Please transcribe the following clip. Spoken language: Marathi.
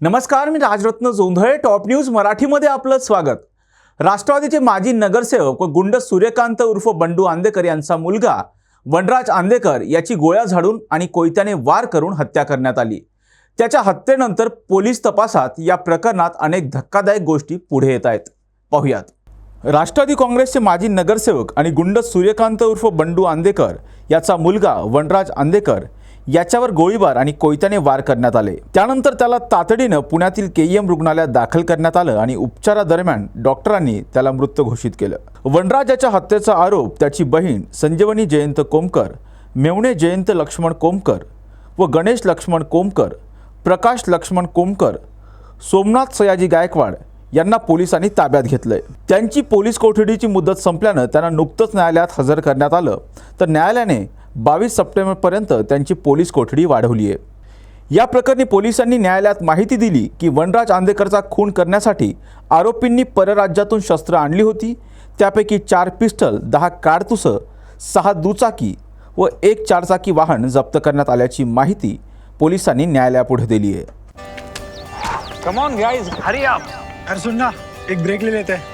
नमस्कार मी राजरत्न जोंधळे. टॉप न्यूज मराठीमध्ये आपलं स्वागत. राष्ट्रवादीचे माजी नगरसेवक व गुंड सूर्यकांत उर्फ बंडू आंदेकर यांचा मुलगा वनराज आंदेकर याची गोळ्या झाडून आणि कोयत्याने वार करून हत्या करण्यात आली. त्याच्या हत्येनंतर पोलीस तपासात या प्रकरणात अनेक धक्कादायक गोष्टी पुढे येत आहेत. पाहुयात. राष्ट्रवादी काँग्रेसचे माजी नगरसेवक आणि गुंड सूर्यकांत उर्फ बंडू आंदेकर याचा मुलगा वनराज आंदेकर याच्यावर गोळीबार आणि कोयत्याने वार करण्यात आले. त्यानंतर त्याला तातडीनं पुण्यातील के रुग्णालयात दाखल करण्यात आलं आणि उपचारादरम्यान डॉक्टरांनी त्याला मृत घोषित केलं. वनराजाच्या हत्येचा आरोप त्याची बहीण संजीवनी जयंत कोमकर मेवणे जयंत लक्ष्मण कोमकर व गणेश लक्ष्मण कोमकर प्रकाश लक्ष्मण कोमकर सोमनाथ सयाजी गायकवाड यांना पोलिसांनी ताब्यात घेतलंय. त्यांची पोलीस कोठडीची मुदत संपल्यानं त्यांना नुकतंच न्यायालयात हजर करण्यात आलं. तर न्यायालयाने बावीस सप्टेंबरपर्यंत त्यांची पोलीस कोठडी वाढवली आहे या प्रकरणी पोलिसांनी न्यायालयात माहिती दिली की वनराज आंदेकरचा खून करण्यासाठी आरोपींनी परराज्यातून शस्त्र आणली होती. त्यापैकी चार पिस्टल दहा कारतुसं सहा दुचाकी व एक चारचाकी वाहन जप्त करण्यात आल्याची माहिती पोलिसांनी न्यायालयापुढे दिली आहे come on guys hurry up अरे सुन ना एक ब्रेक ले लेते. हैं